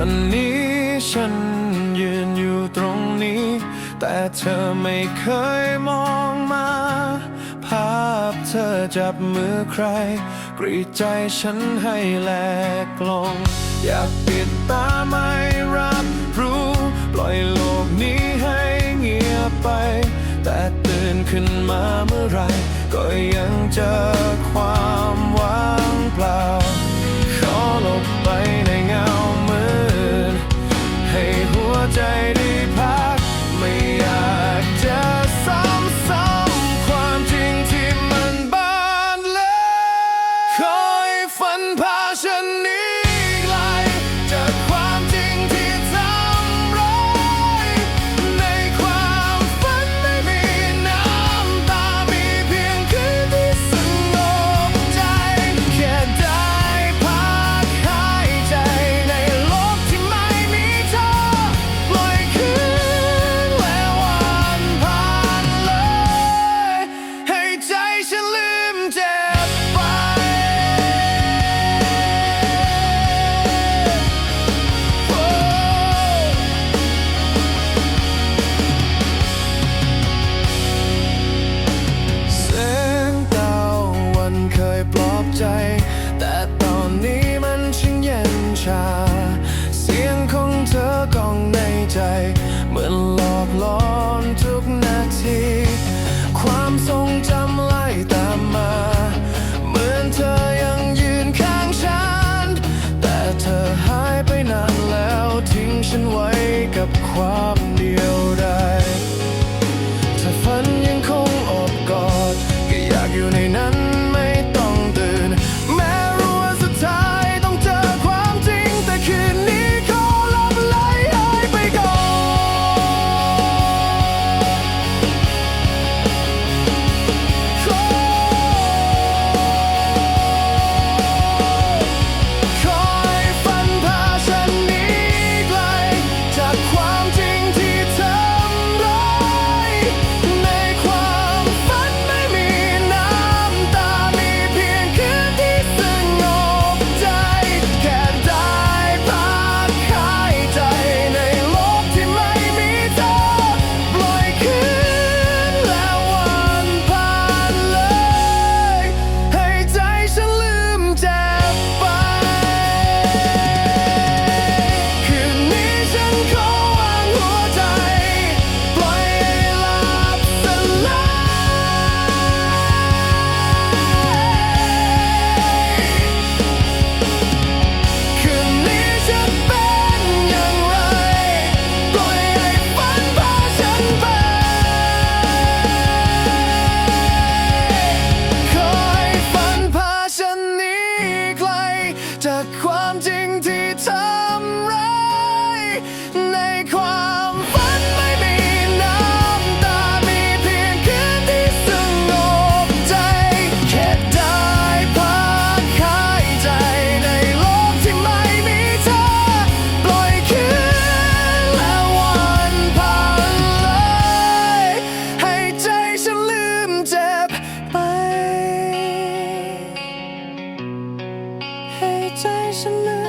วันนี้ฉันยืนอยู่ตรงนี้ แต่เธอไม่เคยมองมา ภาพเธอจับมือใคร กรีดใจฉันให้แหลกลง อยากปิดตาไม่รับรู้ ปล่อยโลกนี้ให้เงียบไป แต่ตื่นขึ้นมาเมื่อไรก็ยังเจอ qua Krishna